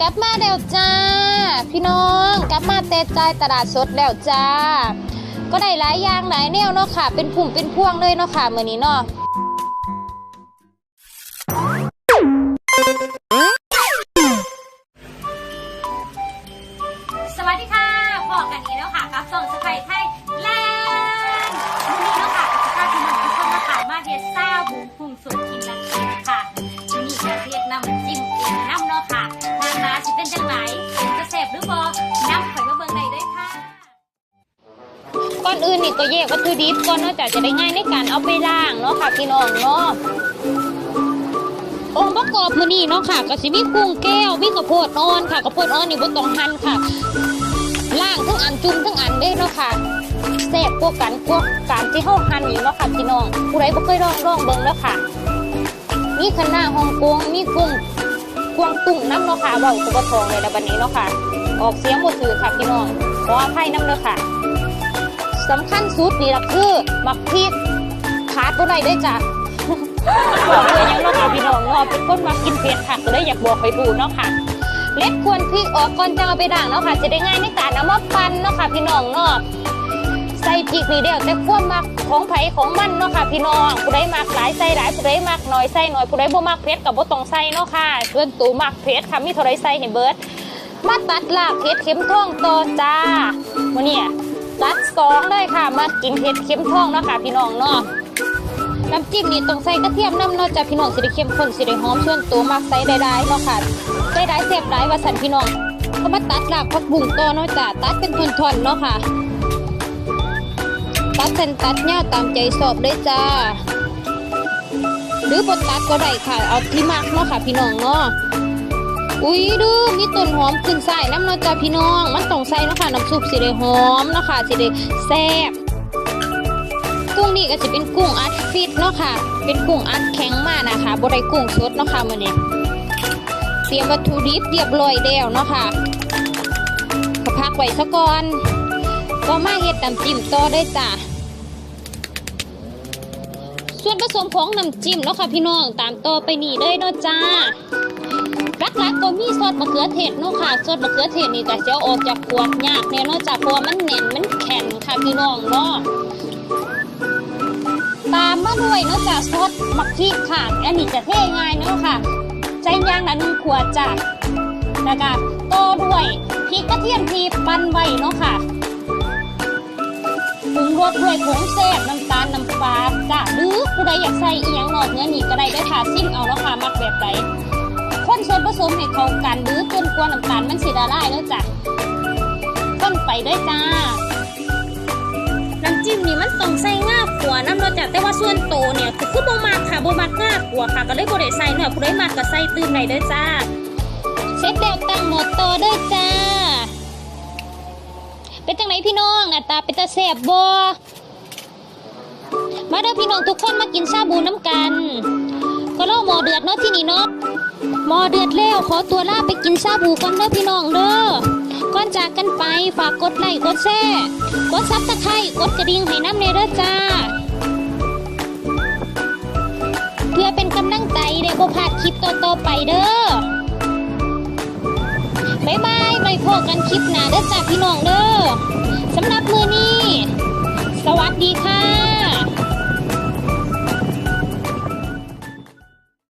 กลับมาแล้วจ้า พี่น้องกลับมาเตะใจตลาดสดแล้วจ้า ก็ได้หลายอย่างหลายแนวเนาะค่ะ เป็นผุ่มเป็นพ่วงเลยเนาะค่ะมื้อนี้เนาะสวัสดีค่ะพอกันนี้แล้วค่ะกับส่องสไปไทยแลนด์วันนี้แล้วค่ะกับสภาพพี่น้องทุกคนมาค่ะมาเทสซาบูพุงสดกินลังกียจค่ะวันนี้จะเทศน้ำจิ้ม สิเป็นจังไหนเป็นกระแสบหรือบ่น้ำข่อยมาเบิ่งได้เลยค่ะ ก่อนอื่นนี่ก็แยกวัตถุดิบก่อนเนาะจ้ะจะได้ง่ายในการเอาไปล้างเนาะค่ะพี่น้องเนาะ องค์ประกอบมือนี้เนาะค่ะก็สิมีกุ้งแก้วมีข้าวโพดอ่อนค่ะข้าวโพดอ่อนนี่บ่ต้องหั่นค่ะล้างทั้งอันจุ่มทั้งอันเด้เนาะค่ะแซ่บกว่ากันกว่าการที่เฮาหั่นอยู่เนาะค่ะพี่น้องผู้ใดบ่เคยลองลองเบิ่งเนาะค่ะ มีคะน้าฮ่องกงมี กวางตุ้งน้ำเนาะค่ะเว้าก็บ่ทองเลยละบัดนี้เนาะค่ะ ออกเสียงบ่ถือค่ะพี่น้องขออภัยน้ำเด้อค่ะสำคัญสุดนี่ละคือมักพริกขาดบ่ได้ด้จ้ะบอกเลยยังเนาะค่ะพี่น้องเนาะเป็นคนมากินเผ็ดค่ะก็เลยอยากบอกให้ดูเนาะค่ะเล็ดควรพริกออกก่อนจะเอาไปด่างเนาะค่ะ จะได้ง่ายในการเอามาปั่นเนาะค่ะพี่น้องเนาะใส่พริกนี่เดียวแต่ความมัก ของไผของมันเนาะค่ะพี่น้องผู้ใดมักหลายใส่หลายผู้ใดมักน้อยใส่น้อยผู้ใดบ่มักเผ็ดก็บ่ต้องใส่เนาะค่ะส่วนตูมักเผ็ดค่ะมีเท่าไรใส่ให้เบิดมาตัดลากเผ็ดเข็มทองต่อจ้ามื้อนี้ตัดสองเลยค่ะมากินเผ็ดเข็มทองเนาะค่ะพี่น้องเนาะน้ำจิ้มนี่ต้องใส่กระเทียมน้ำเนาะจ้ะพี่น้องสิได้เข้มข้นสิได้หอมส่วนตัวมักใส่ได้ๆเนาะค่ะได้ได้เสียบได้ว่าสันพี่น้องก็มาตัดหลากผักบุ้งต่อเนาะจ้ะตัดเป็นท่อนๆเนาะค่ะ ตัดเส้นตัดเน่าตามใจสอบเลยจ้า หรือบดตัดก็ได้ค่ะ เอาที่มักเนาะค่ะพี่น้องเนาะ อุ้ยดูมีต้นหอมขึ้นใส่น้ำเนาะจ้ะพี่น้อง มันต้องใส่เนาะค่ะน้ำซุปสิได้หอมเนาะค่ะสิได้แซ่บกุ้งนี่ก็จะเป็นกุ้งอัดฟิตเนาะค่ะ เป็นกุ้งอัดแข็งมากนะคะบได้กุ้งสดเนาะค่ะมื้อนี้เตรียมวัตถุดิบเรียบร้อยแล้วเนาะค่ะพักไว้ซะก่อน ก็มาเฮ็ดน้ำจิ้มต่อได้จ้ะส่วนผสมของน้ำจิ้มเนาะค่ะพี่น้องตามต่อไปนี่เลยเนาะจ้าหลักๆก็มีซอสมะเขือเทศเนาะค่ะซอสมะเขือเทศนี่ก็จะเอาออกจากขวดยากเนี่ยเนาะจ้ะเพราะว่ามันแน่นมันแข็งค่ะพี่น้องเนาะตามมาด้วยเนาะจากซอสมักพริกค่ะอันนี้จะเท่ง่ายเนาะค่ะใจยางละหนึ่งขวดจ้ะแล้วก็ต่อด้วยพริกกระเทียมทีปั่นไว้เนาะค่ะ ด้วยผงแซ่บน้ำตาลน้ำปลาจ้ะหรือผู้ใดอยากใส่อีหยังนอกเนื้อนี่ก็ได้ได้ค่ะซิมเอาเนาะค่ะมักแบบใดคนส่วนผสมให้เข้ากันหรือจนกว่าน้ำตาลมันสิละลายแล้วจ้ะต้นไปด้วยจ้าน้ำจิ้มนี่มันต้องใส่ง่าขัวน้ำเราจะแต่ว่าส่วนโตเนี่ยคือคือบ่มากค่ะบ่มากง่าขัวค่ะ ก็เลยบ่ได้ใส่เนื้อผู้ใดมากก็ใส่ตื่นได้เด้จ้าเสร็จแล้วตั้งหมดโตด้อจ้า เป็นจังไหนพี่น้องหน้าตาเป็นตาแซ่บบ่มาเด้อพี่น้องทุกคนมากินชาบูน้ำกัน ก็รอหมอเดือดเนาะที่นี่เนาะหมอเดือดแล้วขอตัวลาไปกินชาบูก่อนเด้อพี่น้องเด้อก่อนจากกันไปฝากกดไลค์กดแชร์กดซับสไครต์กดกระดิ่งให้น้ำเนเด้อจ้า เพื่อเป็นกำลังใจเด้บ่พลาดคลิปต่อๆไปเด้อ บ๊ายบายไปพบกันคลิปหน้าเด้อจ้าพี่น้องเด้อสำหรับมือนี้ สวัสดีค่ะ